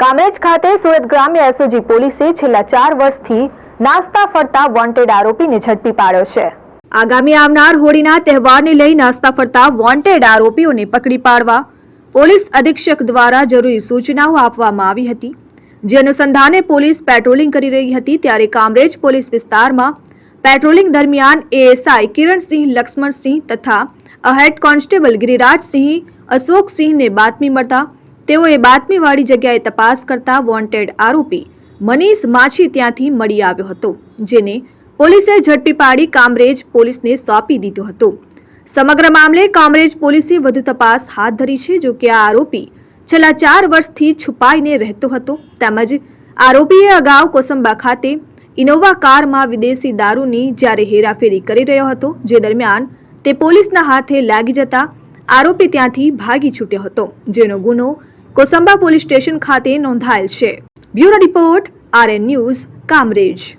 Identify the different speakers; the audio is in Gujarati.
Speaker 1: કામરેજ ખાતે સુરત ગ્રામ્ય એસઓજી પોલીસે છેલ્લા ચાર વર્ષથી નાસ્તા ફરતા વોન્ટેડ આરોપીને ઝડપી પાડ્યો છે. આગામી આવનાર હોળીના તહેવારને લઈ નાસ્તા ફરતા વોન્ટેડ આરોપીઓને પકડી પાડવા પોલીસ અધિક્ષક દ્વારા જરૂરી સૂચનાઓ આપવામાં આવી હતી. જે અનુસંધાને પોલીસ પેટ્રોલિંગ કરી રહી હતી ત્યારે કામરેજ પોલીસ વિસ્તારમાં પેટ્રોલિંગ દરમિયાન એએસઆઈ કિરણસિંહ, લક્ષ્મણસિંહ તથા હેડ કોન્સ્ટેબલ ગિરિરાજસિંહ, અશોકસિંહને બાતમી મળતા તેઓએ બાતમીવાળી જગ્યાએ તપાસ કરતા વોન્ટેડ આરોપી મનીષ માછી ત્યાંથી મળી આવ્યો હતો, જેને પોલીસે ઝડપી પાડી કામરેજ પોલીસને સોંપી દીધો હતો. સમગ્ર મામલે કામરેજ પોલીસે વધુ તપાસ હાથ ધરી છે, જો કે આ આરોપી છેલ્લા ચાર વર્ષથી છુપાઈને રહેતો હતો, તેમજ આરોપીએ અગાઉ કોસંબા ખાતે ઇનોવા કારમાં વિદેશી દારૂની જ્યારે હેરાફેરી કરી રહ્યો હતો, જે દરમિયાન તે પોલીસના હાથે લાગી જતા આરોપી ત્યાંથી ભાગી છૂટ્યો હતો, જેનો ગુનો કોસંબા પોલીસ સ્ટેશન ખાતે નોંધાયેલ છે. Bureau report RN news Kamrej.